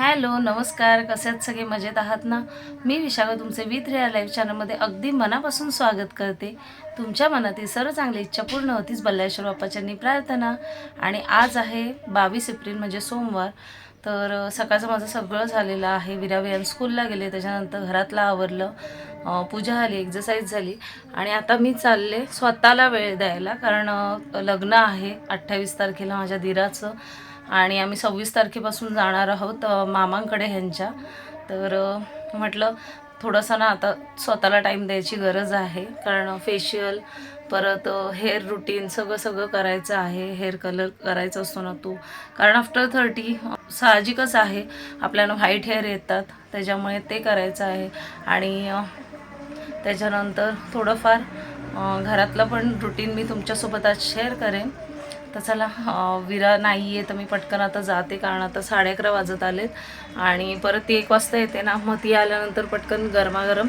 Hello नमस्कार. कसे आहेत सगळे? मजेत आहात ना? मी विशाखा तुमचे विथ रिअल लाईफ चॅनलमध्ये अगदी मनापासून स्वागत करते. तुमच्या मनातील सर्व चांगली इच्छा पूर्ण होतीच बल्लेश्वर बाप्पाच्यांनी प्रार्थना. आणि आज आहे बावीस एप्रिल म्हणजे सोमवार. तर सकाळचं माझं सगळं झालेलं आहे. विराविरान स्कूलला गेले त्याच्यानंतर घरातलं आवरलं. पूजा झाली एक्झरसाईज झाली. आणि आता मी चालले स्वतःला वेळ द्यायला कारण लग्न आहे अठ्ठावीस तारखेला माझ्या दिराचं. आणि आम्ही सव्वीस तारखेपासून जाणार आहोत मामांकडे ह्यांच्या. तर म्हटलं थोडंसं ना आता स्वतःला टाईम द्यायची गरज आहे. कारण फेशियल परत हेअर रुटीन सगळं सगळं करायचं आहे. हेअर कलर करायचा असतो ना तो. कारण आफ्टर थर्टी साहजिकच आहे. आपल्याला व्हाईट हेअर येतात. त्याच्यामुळे ते करायचं आहे. आणि त्याच्यानंतर थोडंफार घरातलं पण रुटीन मी तुमच्यासोबत आज शेअर करेन. तर चला विरा नाही आहे तर मी पटकन आता जाते कारण आता साडे अकरा वाजत आलेत आणि परत ती एक वाजता येते ना मग ती आल्यानंतर पटकन गरमागरम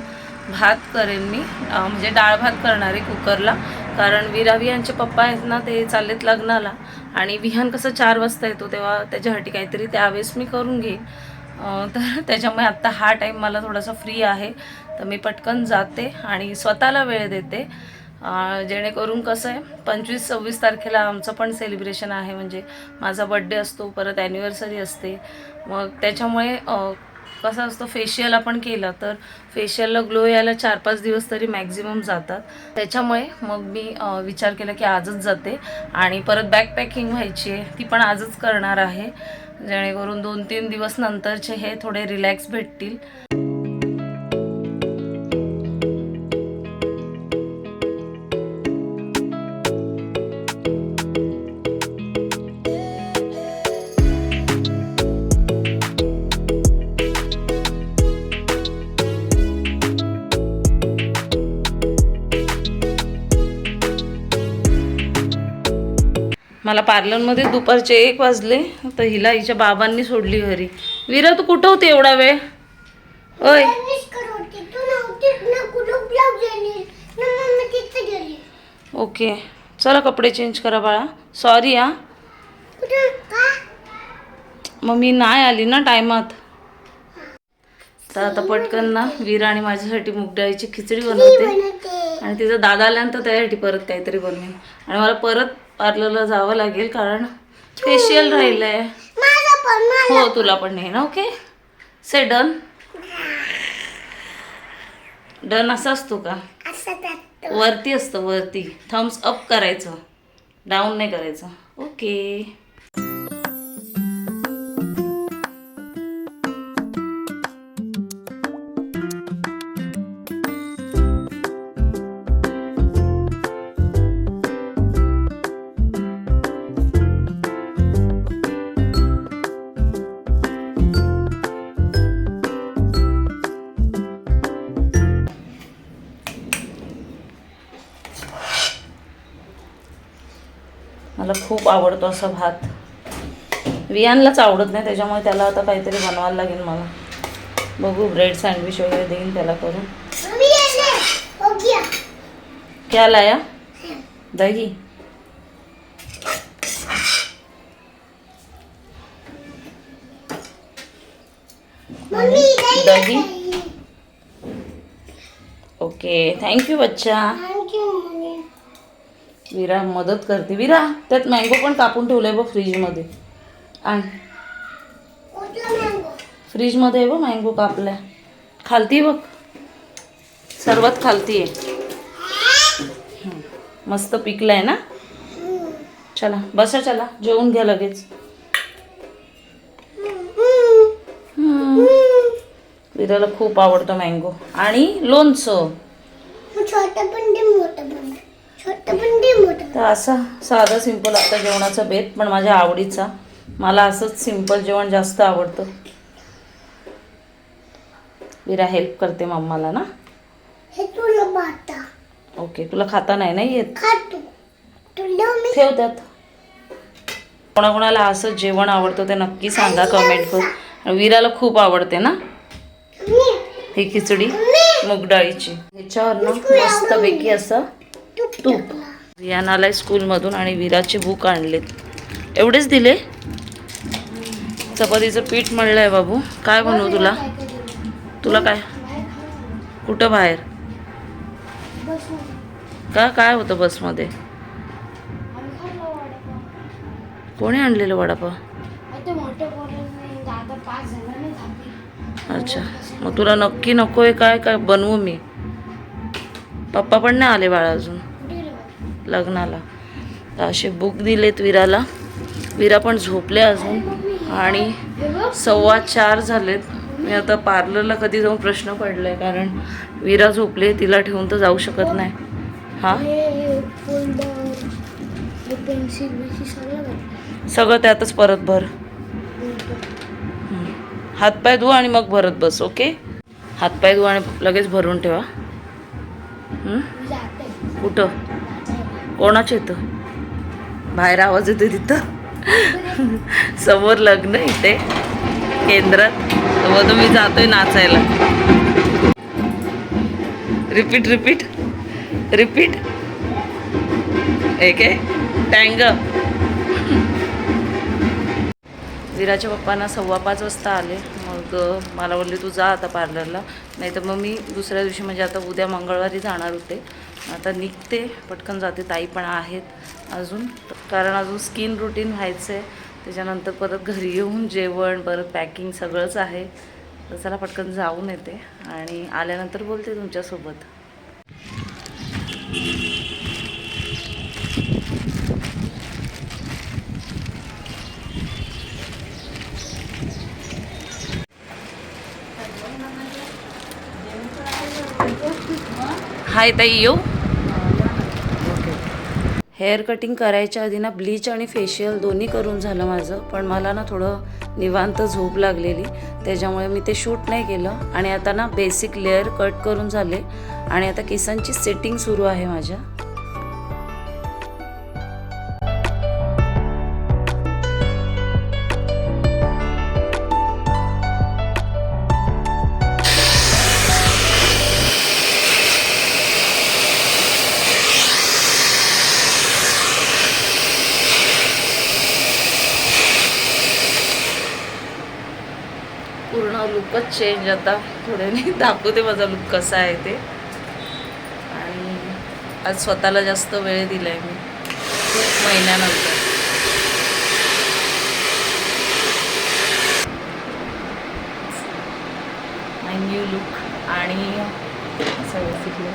भात करेन मी म्हणजे डाळ भात करणार आहे कुकरला. कारण विरा विहानचे पप्पा आहेत ना ते चाललेत लग्नाला आणि विहान कसं चार वाजता येतो तेव्हा त्याच्यासाठी काहीतरी त्यावेळेस मी करून घेईन. तर त्याच्यामुळे आत्ता हा टाईम मला थोडासा फ्री आहे. तर मी पटकन जाते आणि स्वतःला वेळ देते. जेणेकरून कसं आहे पंचवीस सव्वीस तारखेला आमचं पण सेलिब्रेशन आहे. म्हणजे माझा बड्डे असतो परत ॲनिव्हर्सरी असते. मग त्याच्यामुळे कसं असतं फेशियल आपण केलं तर फेशियलला ग्लो यायला चार पाच दिवस तरी मॅक्झिमम जातात. त्याच्यामुळे मग मी विचार केला की आजच जाते. आणि परत बॅग पॅकिंग व्हायची आहे ती पण आजच करणार आहे. जेणेकरून दोन तीन दिवस नंतरचे हे थोडे रिलॅक्स भेटतील. मला पार्लरमध्ये दुपारचे एक वाजले तर हिला हिच्या बाबांनी सोडली घरी. विरा तू कुठं होते एवढा वेळ? ओय. ओके. चला कपडे चेंज करा बाळा. सॉरी हा. मग मी नाही आली ना टायमात. तर आता पटकन ना विरा आणि माझ्यासाठी मूग डाळीची खिचडी बनवते. आणि तिचा दादा आल्यानंतर त्यासाठी परत काहीतरी बनवेन. आणि मला परत पार्लरला जावं लागेल कारण फेशियल राहिलंय. हो तुला पण नाही ना ओके से डन डन असा असतो का? वरती असतं वरती. थम्स अप करायचं. डाऊन नाही करायचं. ओके आवडतो असा भात. वियानलाच आवडत नाही त्याच्यामुळे त्याला आता काहीतरी बनवायला लागेल मला. बघू ब्रेड सँडविच वगैरे देईन त्याला करून. क्या लाया दही. दही ओके थँक्यू बच्चा. विरा मदत करते. विरा त्यात मँगो पण कापून ठेवलंय बघ फ्रीजमध्ये. आण. फ्रीजमध्ये आहे बघ मँगो कापला खालती बघ. सर्वात खालती आहे. मस्त मस्त पिकलाय ना? चला बसा चला जेवून घ्या लगेच. विराला खूप आवडतं मँगो आणि लोणचं. तर असा साधा सिंपल आता जेवणाचा बेत पण माझ्या आवडीचा. मला असंच सिंपल जेवण जास्त आवडतं. विरा हेल्प करते मम्माला ना? हे तुला ओके तुला खाता नाही ना येत? खा तू तुला मी ठेव त्यात. कोणाकोणाला असं जेवण आवडतं ते नक्की सांगा कमेंट करून. विराला खूप आवडते ना? ही खिचडी मूग डाळीची. ह्याच्यावर ना मस्तपैकी असं तूप. तूप स्कूलमधून आणि विराचे बुक आणलेत. एवढेच दिले? चपातीचं पीठ मळलंय बाबू. काय बनवू तुला? तुला काय? कुठं बाहेर? का काय होतं बसमध्ये? कोणी आणलेलं वडापाव? अच्छा. मग तुला नक्की नको आहे काय? काय बनवू मी? पप्पा पण नाही आले बाळा अजून. लग्नाला. तर असे बुक दिलेत विराला. विरा पण झोपले अजून. आणि सव्वा चार झालेत. मी आता पार्लरला कधी जाऊन प्रश्न पडलाय कारण विरा झोपले तिला ठेवून तर जाऊ शकत नाही. हा? सगळं त्यातच परत भर. हातपाय धुवा आणि मग भरत बस ओके? हातपाय धुवा आणि लगेच भरून ठेवा. कुठं? कोणाच्या इथं? बाहेर आवाज येतो तिथं? समोर लग्न इथे केंद्रात. मग तुम्ही जातोय नाचायला. रिपीट रिपीट रिपीट एक आहे टँग विराच्या पप्पांना सव्वा पाच वाजता आले. मग मला बोलले तू जा आता पार्लरला नाही तर मग मी दुसऱ्या दिवशी म्हणजे आता उद्या मंगळवारी जाणार होते. आता निघते पटकन जाते ताई पण आहेत अजून. कारण अजून स्किन रुटीन व्हायचं आहे त्याच्यानंतर परत घरी येऊन जेवण परत पॅकिंग सगळंच आहे. तर चला पटकन जाऊन येते. आणि आल्यानंतर बोलते तुमच्यासोबत. हाय ताई येऊ? हेअर कटिंग करायच्या आधी ना ब्लीच आणि फेशियल दोन्ही करून झालं माझं पण मला ना थोडं निवांत झोप लागलेली. त्याच्यामुळे मी ते शूट नाही केलं आणि आता ना बेसिक लेअर कट करून झाले. आणि आता केसांची सेटिंग सुरू आहे माझ्या. लुकच चेंज आता. थोड्याने दाखवते माझा लुक कसा आहे ते. आणि आज स्वतःला जास्त वेळ दिला आहे मी. खूप महिन्यानंतर. माय न्यू लुक आणि असं बेसिकली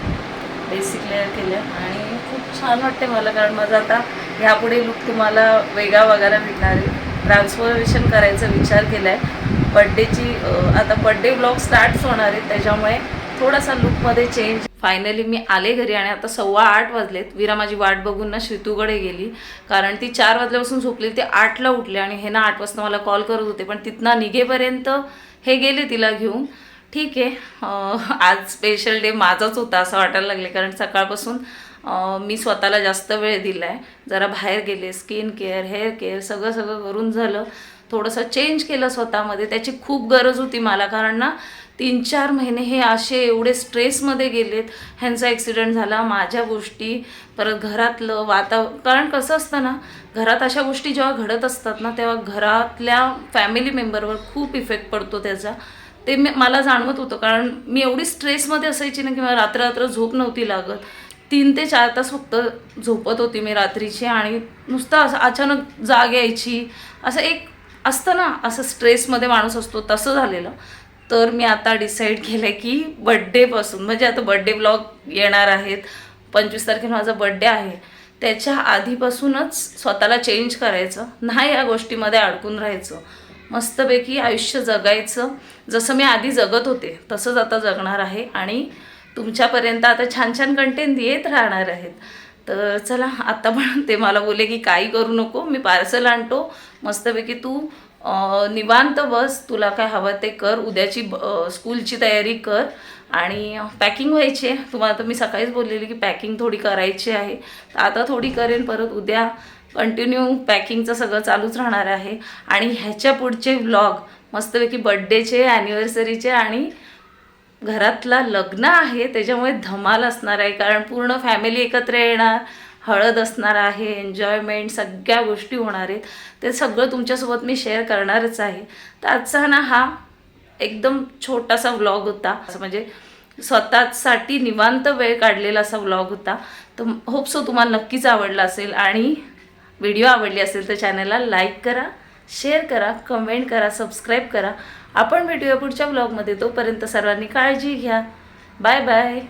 बेसिक लेअर केलं आणि खूप छान वाटते मला कारण माझा आता ह्यापुढे लुक तुम्हाला वेगळा वगैरे भेटणार आहे. ट्रान्सफॉर्मेशन करायचा विचार केला आहे बड्डेची आता बड्डे ब्लॉग स्टार्ट होणार आहेत त्याच्यामुळे थोडासा लुकमध्ये चेंज फायनली मी आले घरी आणि आता सव्वा आठ वाजलेत. वीरा माझी वाट बघून ना श्रीतूकडे गेली. कारण ती चार वाजल्यापासून झोपली ते आठला उठले आणि हे ना आठ वाजता मला कॉल करत होते. पण तिथनं निघेपर्यंत हे गेले तिला घेऊन. ठीक आहे. आज स्पेशल डे माझाच होता असं वाटायला लागले. कारण सकाळपासून मी स्वतःला जास्त वेळ दिला आहे जरा बाहेर गेले स्किन केअर हेअर केअर सगळं सगळं करून झालं. थोडंसं चेंज केलं स्वतःमध्ये त्याची खूप गरज होती मला. कारण ना तीन चार महिने हे असे एवढे स्ट्रेसमध्ये गेलेत. ह्यांचा ॲक्सिडेंट झाला माझ्या गोष्टी परत घरातलं वातावरण कारण कसं असतं ना घरात अशा गोष्टी जेव्हा घडत असतात ना तेव्हा घरातल्या फॅमिली मेंबरवर खूप इफेक्ट पडतो त्याचा. ते मी मला जाणवत होतं. कारण मी एवढी स्ट्रेसमध्ये असायची ना की मला रात्र रात्र झोप नव्हती लागत. तीन ते चार तास फक्त झोपत होती मी रात्रीची. आणि नुसतं असं अचानक जाग यायची. असं एक असतं ना असं स्ट्रेसमध्ये माणूस असतो तसं झालेलं. तर मी आता डिसाईड केलं की बड्डेपासून म्हणजे आता बड्डे ब्लॉग येणार आहेत. पंचवीस तारखेला माझा बड्डे आहे. त्याच्या आधीपासूनच स्वतःला चेंज करायचं नाही या गोष्टीमध्ये अडकून राहायचं. मस्तपैकी आयुष्य जगायचं. जसं मी आधी जगत होते तसंच आता जगणार आहे आणि तुमच्यापर्यंत आता छान छान कंटेंट येत राहणार आहेत. तर चला आत्ता पण ते मला बोले की काही करू नको मी पार्सल आणतो. मस्तपैकी तू निवांत बस तुला काय हवं ते कर उद्याची स्कूलची तयारी कर. आणि पॅकिंग व्हायची आहे. तुम्हाला तर मी सकाळीच बोललेली की पॅकिंग थोडी करायची आहे. तर आता थोडी करेन परत उद्या कंटिन्यू पॅकिंगचं सगळं चालूच राहणार आहे. आणि ह्याच्या पुढचे व्लॉग मस्तपैकी बड्डेचे ॲनिव्हर्सरीचे आणि घरातला लग्न आहे त्याच्यामुळे धमाल असणार आहे कारण पूर्ण फॅमिली एकत्र येणार हळद असणार आहे एन्जॉयमेंट सगळ्या गोष्टी होणार आहेत. ते सगळं तुमच्यासोबत मी शेअर करणारच आहे. तर आजचा ना हा एकदम छोटासा व्लॉग होता. असं म्हणजे स्वतःसाठी निवांत वेळ काढलेला असा व्लॉग होता. तर होप सो तुम्हाला नक्कीच आवडला असेल आणि व्हिडिओ आवडली असेल तर चॅनलला लाईक करा शेअर करा कमेंट करा सबस्क्राईब करा. आपण भेटूया पुढच्या ब्लॉगमध्ये तोपर्यंत सर्वांनी काळजी घ्या. Bye bye